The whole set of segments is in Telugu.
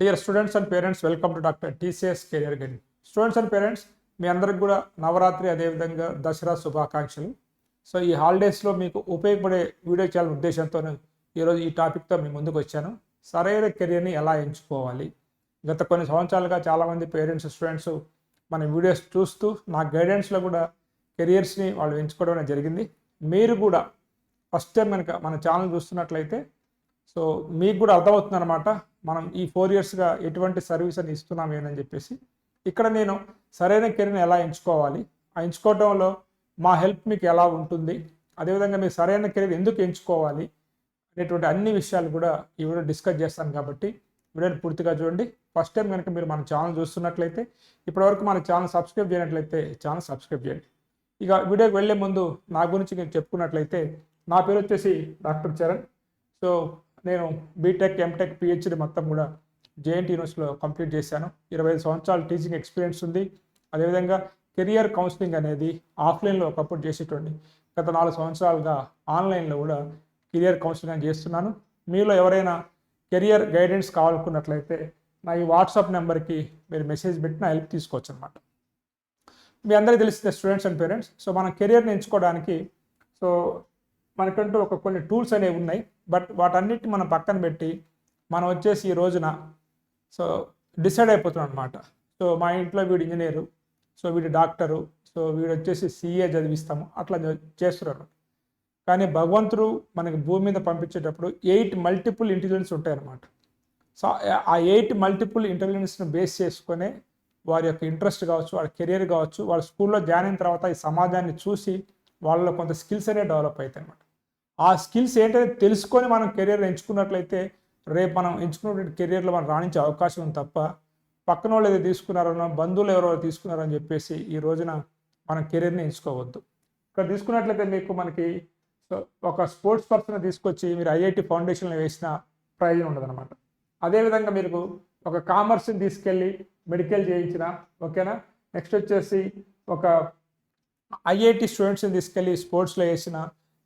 Dear students and parents welcome to doctor TCS career guide students and parents మీ అందరికి కూడా నవరాత్రి అదేవిధంగా దసరా శుభాకాంక్షలు. సో ఈ హాలిడేస్లో మీకు ఉపయోగపడే వీడియో చేయాలని ఉద్దేశంతో ఈరోజు ఈ టాపిక్తో మీ ముందుకు వచ్చాను. సరైన కెరియర్ని ఎలా ఎంచుకోవాలి? గత కొన్ని సంవత్సరాలుగా చాలామంది పేరెంట్స్ స్టూడెంట్స్ మన వీడియోస్ చూస్తూ నా గైడెన్స్లో కూడా కెరియర్స్ని వాళ్ళు ఎంచుకోవడం అనేది జరిగింది. మీరు కూడా ఫస్ట్ టైం కనుక మన ఛానల్ చూస్తున్నట్లయితే సో మీకు కూడా అర్థమవుతుంది అనమాట మనం ఈ ఫోర్ ఇయర్స్గా ఎటువంటి సర్వీస్ అని ఇస్తున్నాం ఏందని చెప్పేసి ఇక్కడ నేను సరైన కెరీర్ని ఎలా ఎంచుకోవాలి? ఆ ఎంచుకోవడంలో మా హెల్ప్ మీకు ఎలా ఉంటుంది? అదేవిధంగా మీరు సరైన కెరీర్ ఎందుకు ఎంచుకోవాలి? అనేటువంటి అన్ని విషయాలు కూడా ఈ వీడియో డిస్కస్ చేస్తాను కాబట్టి వీడియోని పూర్తిగా చూడండి. ఫస్ట్ టైం కనుక మీరు మన ఛానల్ చూస్తున్నట్లయితే ఇప్పటివరకు మన ఛానల్ సబ్స్క్రైబ్ చేయనట్లయితే ఛానల్ సబ్స్క్రైబ్ చేయండి. ఇక వీడియోకి వెళ్ళే ముందు నా గురించి నేను చెప్పుకున్నట్లయితే నా పేరు వచ్చేసి డాక్టర్ చరణ్. సో నేను బీటెక్ ఎంటెక్ పిహెచ్డి మొత్తం కూడా జేఎన్టీ యూనివర్సిటీలో కంప్లీట్ చేశాను. ఇరవై ఐదు సంవత్సరాలు టీచింగ్ ఎక్స్పీరియన్స్ ఉంది. అదేవిధంగా కెరియర్ కౌన్సిలింగ్ అనేది ఆఫ్లైన్లో ఒకప్పుడు చేసేటువంటి గత నాలుగు సంవత్సరాలుగా ఆన్లైన్లో కూడా కెరియర్ కౌన్సిలింగ్ అని చేస్తున్నాను. మీలో ఎవరైనా కెరియర్ గైడెన్స్ కావాలనుకున్నట్లయితే నా ఈ వాట్సాప్ నెంబర్కి మీరు మెసేజ్ పెట్టిన హెల్ప్ తీసుకోవచ్చు అనమాట మీ అందరికీ తెలిసిన స్టూడెంట్స్ అండ్ పేరెంట్స్ సో మన కెరియర్ని ఎంచుకోవడానికి సో మనకంటూ ఒక కొన్ని టూల్స్ అనేవి ఉన్నాయి. బట్ వాటన్నిటిని మనం పక్కన పెట్టి మనం వచ్చేసి ఈ రోజున సో డిసైడ్ అయిపోతున్నాం అనమాట సో మా ఇంట్లో వీడు ఇంజనీరు సో వీడు డాక్టరు సో వీడు వచ్చేసి సీఏ చదివిస్తాము అట్లా చేస్తున్నారు కానీ భగవంతుడు మనకి భూమి మీద పంపించేటప్పుడు ఎయిట్ మల్టిపుల్ ఇంటెలిజెన్స్ ఉంటాయన్నమాట సో ఆ ఎయిట్ మల్టిపుల్ ఇంటెలిజెన్స్ని బేస్ చేసుకునే వారి యొక్క ఇంట్రెస్ట్ కావచ్చు వాళ్ళ కెరియర్ కావచ్చు వాళ్ళ స్కూల్లో జాయిన్ అయిన తర్వాత ఈ సమాజాన్ని చూసి వాళ్ళలో కొంత స్కిల్స్ అనేవి డెవలప్ అవుతాయి అనమాట ఆ స్కిల్స్ ఏంటంటే తెలుసుకొని మనం కెరియర్ ఎంచుకున్నట్లయితే రేపు మనం ఎంచుకున్నటువంటి కెరియర్లో మనం రాణించే అవకాశం ఉంది తప్ప పక్కన వాళ్ళు ఏదో తీసుకున్నారనో బంధువులు ఎవరో తీసుకున్నారని చెప్పేసి ఈ రోజున మనం కెరీర్ని ఎంచుకోవద్దు. ఇక్కడ తీసుకున్నట్లయితే మీకు మనకి ఒక స్పోర్ట్స్ పర్సన్ తీసుకొచ్చి మీరు ఐఐటి ఫౌండేషన్లో వేసిన ప్రయోజనం ఉండదన్నమాట. అదేవిధంగా మీరు ఒక కామర్స్ని తీసుకెళ్ళి మెడికల్ చేయించిన ఓకేనా? నెక్స్ట్ వచ్చేసి ఒక ఐఐటి స్టూడెంట్స్ని తీసుకెళ్ళి స్పోర్ట్స్లో వేసిన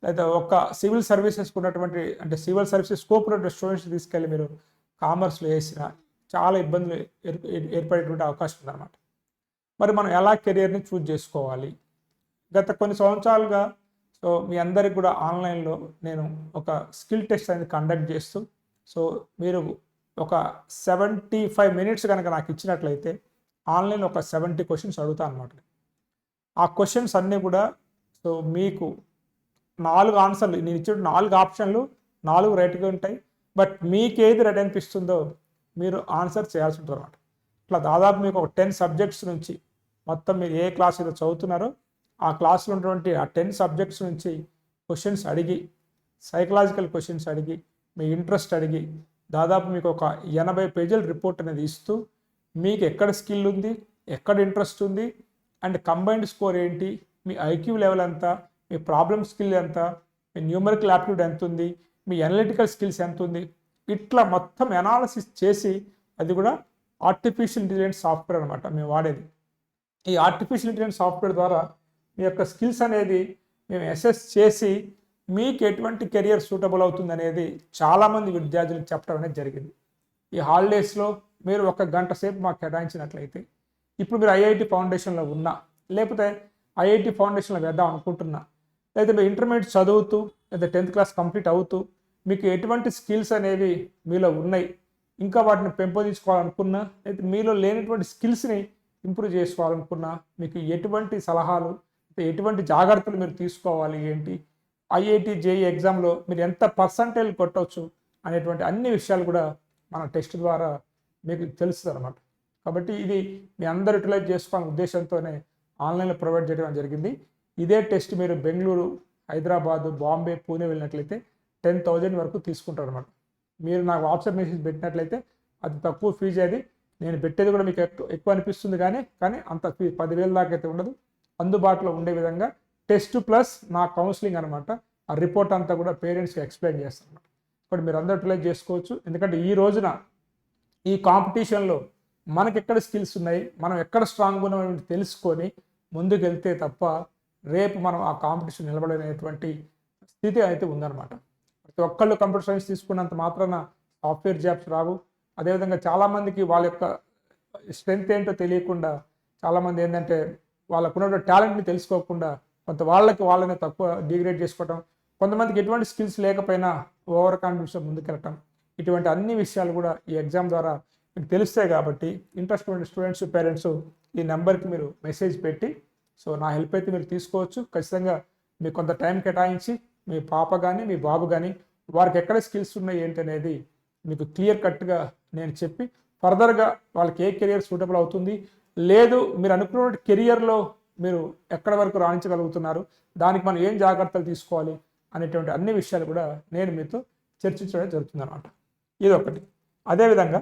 లేదా ఒక సివిల్ సర్వీసెస్కి ఉన్నటువంటి అంటే సివిల్ సర్వీసెస్ స్కోప్ ఉన్నటువంటి స్టూడెంట్స్ తీసుకెళ్ళి మీరు కామర్స్లో వేసిన చాలా ఇబ్బందులు ఏర్ప ఏర్పడేటువంటి అవకాశం ఉందన్నమాట. మరి మనం ఎలా కెరియర్ని చూజ్ చేసుకోవాలి? గత కొన్ని సంవత్సరాలుగా సో మీ అందరికి కూడా ఆన్లైన్లో నేను ఒక స్కిల్ టెస్ట్ అనేది కండక్ట్ చేస్తూ సో మీరు ఒక సెవెంటీ ఫైవ్ మినిట్స్ కనుక నాకు ఇచ్చినట్లయితే ఆన్లైన్ ఒక సెవెంటీ క్వశ్చన్స్ అడుగుతా అనమాట ఆ క్వశ్చన్స్ అన్నీ కూడా సో మీకు నాలుగు ఆన్సర్లు నేను ఇచ్చిన నాలుగు ఆప్షన్లు నాలుగు రైట్గా ఉంటాయి. బట్ మీకు ఏది రైట్ అనిపిస్తుందో మీరు ఆన్సర్ చేయాల్సి ఉంటుంది అనమాట ఇట్లా దాదాపు మీకు ఒక టెన్ సబ్జెక్ట్స్ నుంచి మొత్తం మీరు ఏ క్లాస్ ఏదో చదువుతున్నారో ఆ క్లాస్లో ఉన్నటువంటి ఆ టెన్ సబ్జెక్ట్స్ నుంచి క్వశ్చన్స్ అడిగి సైకలాజికల్ క్వశ్చన్స్ అడిగి మీ ఇంట్రెస్ట్ అడిగి దాదాపు మీకు ఒక ఎనభై పేజీల రిపోర్ట్ అనేది ఇస్తూ మీకు ఎక్కడ స్కిల్ ఉంది ఎక్కడ ఇంట్రెస్ట్ ఉంది అండ్ కంబైన్డ్ స్కోర్ ఏంటి మీ ఐక్యూ లెవెల్ అంతా మీ ప్రాబ్లమ్ స్కిల్ ఎంత? మీ న్యూమరికల్ యాప్టిట్యూడ్ ఎంత ఉంది మీ అనలిటికల్ స్కిల్స్ ఎంత ఉంది ఇట్లా మొత్తం ఎనాలసిస్ చేసి అది కూడా ఆర్టిఫిషియల్ ఇంటెలిజెన్స్ సాఫ్ట్వేర్ అనమాట మేము వాడేది. ఈ ఆర్టిఫిషియల్ ఇంటెలిజెన్స్ సాఫ్ట్వేర్ ద్వారా మీ యొక్క స్కిల్స్ అనేది మేము అసెస్ చేసి మీకు ఎటువంటి కెరియర్ సూటబుల్ అవుతుంది అనేది చాలామంది విద్యార్థులకు చెప్పడం అనేది జరిగింది. ఈ హాలిడేస్లో మీరు ఒక గంట సేపు మాకు కేటాయించినట్లయితే ఇప్పుడు మీరు ఐఐటి ఫౌండేషన్లో ఉన్నా లేకపోతే ఐఐటి ఫౌండేషన్లో వేద్దాం అనుకుంటున్నా లేదా మీరు ఇంటర్మీడియట్ చదువుతూ లేదా టెన్త్ క్లాస్ కంప్లీట్ అవుతూ మీకు ఎటువంటి స్కిల్స్ అనేవి మీలో ఉన్నాయి? ఇంకా వాటిని పెంపొందించుకోవాలనుకున్నా అయితే మీలో లేనటువంటి స్కిల్స్ని ఇంప్రూవ్ చేసుకోవాలనుకున్నా మీకు ఎటువంటి సలహాలు ఎటువంటి జాగ్రత్తలు మీరు తీసుకోవాలి ఏంటి? ఐఐటి జేఈ ఎగ్జామ్లో మీరు ఎంత పర్సంటేజ్ కొట్టవచ్చు అనేటువంటి అన్ని విషయాలు కూడా మన టెస్ట్ ద్వారా మీకు తెలుస్తుంది అనమాట కాబట్టి ఇది మీ అందరు యూటిలైజ్ చేసుకోవాలనే ఉద్దేశంతోనే ఆన్లైన్లో ప్రొవైడ్ చేయడం జరిగింది. ఇదే టెస్ట్ మీరు బెంగళూరు హైదరాబాద్ బాంబే పూణే వెళ్ళినట్లయితే టెన్ థౌజండ్ వరకు తీసుకుంటారు అనమాట మీరు నాకు వాట్సాప్ మెసేజ్ పెట్టినట్లయితే అది తక్కువ ఫీజు అది. నేను పెట్టేది కూడా మీకు ఎక్కువ ఎక్కువ అనిపిస్తుంది కానీ కానీ అంత ఫీ పదివేల దాకా అయితే ఉండదు. అందుబాటులో ఉండే విధంగా టెస్ట్ ప్లస్ నా కౌన్సిలింగ్ అనమాట ఆ రిపోర్ట్ అంతా కూడా పేరెంట్స్కి ఎక్స్ప్లెయిన్ చేస్తాను అనమాట ఇప్పుడు మీరు అందరూ ట్రై చేసుకోవచ్చు. ఎందుకంటే ఈ రోజున ఈ కాంపిటీషన్లో మనకి ఎక్కడ స్కిల్స్ ఉన్నాయి మనం ఎక్కడ స్ట్రాంగ్ ఉన్నామని తెలుసుకొని ముందుకు వెళ్తే తప్ప రేపు మనం ఆ కాంపిటీషన్ నిలబడలేనటువంటి స్థితి అయితే ఉందన్నమాట. ప్రతి ఒక్కళ్ళు కంప్యూటర్ సైన్స్ తీసుకున్నంత మాత్రాన సాఫ్ట్వేర్ జాబ్స్ రావు. అదేవిధంగా చాలామందికి వాళ్ళ యొక్క స్ట్రెంగ్త్ ఏంటో తెలియకుండా చాలామంది ఏంటంటే వాళ్ళకున్నటువంటి టాలెంట్ని తెలుసుకోకుండా కొంత వాళ్ళకి వాళ్ళని తక్కువ డిగ్రేడ్ చేసుకోవటం కొంతమందికి ఎటువంటి స్కిల్స్ లేకపోయినా ఓవర్ కాన్ఫిడెన్స్ ముందుకెళ్ళటం ఇటువంటి అన్ని విషయాలు కూడా ఈ ఎగ్జామ్ ద్వారా మీకు తెలుస్తాయి కాబట్టి ఇంట్రెస్ట్ ఉన్న స్టూడెంట్స్ పేరెంట్స్ ఈ నెంబర్కి మీరు మెసేజ్ పెట్టి సో నా హెల్ప్ అయితే మీరు తీసుకోవచ్చు. ఖచ్చితంగా మీకు కొంత టైం కేటాయించి మీ పాప కానీ మీ బాబు కానీ వారికి ఎక్కడ స్కిల్స్ ఉన్నాయి ఏంటి అనేది మీకు క్లియర్ కట్గా నేను చెప్పి ఫర్దర్గా వాళ్ళకి ఏ కెరియర్ సూటబుల్ అవుతుంది లేదు మీరు అనుకున్న కెరియర్లో మీరు ఎక్కడ వరకు రాణించగలుగుతున్నారు దానికి మనం ఏం జాగ్రత్తలు తీసుకోవాలి అనేటువంటి అన్ని విషయాలు కూడా నేను మీతో చర్చించడం జరుగుతుంది అనమాట ఇది ఒకటి. అదేవిధంగా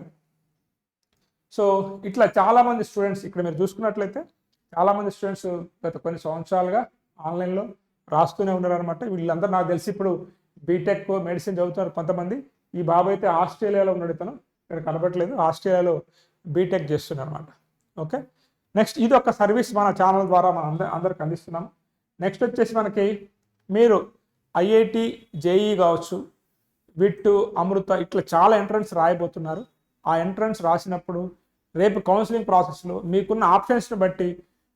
సో ఇట్లా చాలామంది స్టూడెంట్స్ ఇక్కడ మీరు చూసుకున్నట్లయితే చాలామంది స్టూడెంట్స్ గత కొన్ని సంవత్సరాలుగా ఆన్లైన్లో రాస్తూనే ఉన్నారనమాట వీళ్ళందరూ నాకు తెలిసి ఇప్పుడు బీటెక్ మెడిసిన్ చదువుతున్నారు కొంతమంది. ఈ బాబు అయితే ఆస్ట్రేలియాలో ఉన్నాడు ఇతను. ఇక్కడ కనబడట్లేదు. ఆస్ట్రేలియాలో బీటెక్ చేస్తున్నారు అనమాట ఓకే? నెక్స్ట్ ఇది ఒక సర్వీస్ మన ఛానల్ ద్వారా మనం అందరి అందరికి అందిస్తున్నాం. నెక్స్ట్ వచ్చేసి మనకి మీరు ఐఐటి జేఈ కావచ్చు విట్ అమృత ఇట్లా చాలా ఎంట్రన్స్ రాయబోతున్నారు. ఆ ఎంట్రన్స్ రాసినప్పుడు రేపు కౌన్సిలింగ్ ప్రాసెస్లో మీకున్న ఆప్షన్స్ని బట్టి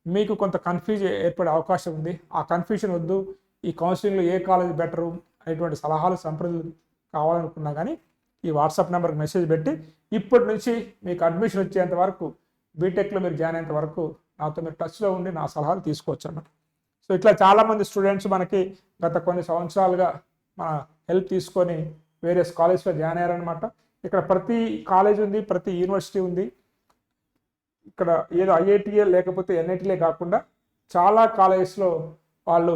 మీకు కొంత కన్ఫ్యూజ్ ఏర్పడే అవకాశం ఉంది. ఆ కన్ఫ్యూజన్ వద్దు. ఈ కౌన్సిలింగ్లో ఏ కాలేజ్ బెటరు అనేటువంటి సలహాలు సంప్రదింపులు కావాలనుకున్నా కానీ ఈ వాట్సాప్ నెంబర్కి మెసేజ్ పెట్టి ఇప్పటి నుంచి మీకు అడ్మిషన్ వచ్చేంత వరకు బీటెక్లో మీరు జాయిన్ అయ్యేంత వరకు నాతో మీరు టచ్లో ఉండి నా సలహాలు తీసుకోవచ్చు అన్నమాట. సో ఇట్లా చాలామంది స్టూడెంట్స్ మనకి గత కొన్ని సంవత్సరాలుగా మన హెల్ప్ తీసుకొని వేరియస్ కాలేజ్లో జాయిన్ అయ్యారనమాట ఇక్కడ ప్రతి కాలేజ్ ఉంది ప్రతి యూనివర్సిటీ ఉంది. ఇక్కడ ఏదో ఐఐటిఏ లేకపోతే ఎన్ఐటీలే కాకుండా చాలా కాలేజెస్లో వాళ్ళు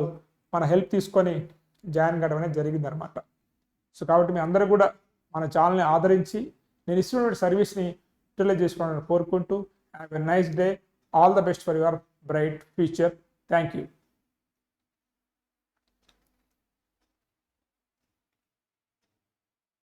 మన హెల్ప్ తీసుకొని జాయిన్ కావడం అనేది జరిగిందనమాట సో కాబట్టి మీ అందరూ కూడా మన ఛానల్ని ఆదరించి నేను ఇస్తున్నటువంటి సర్వీస్ని యూటిలైజ్ చేసుకోవాలని కోరుకుంటూ have a nice day. All the best for your bright future. Thank you.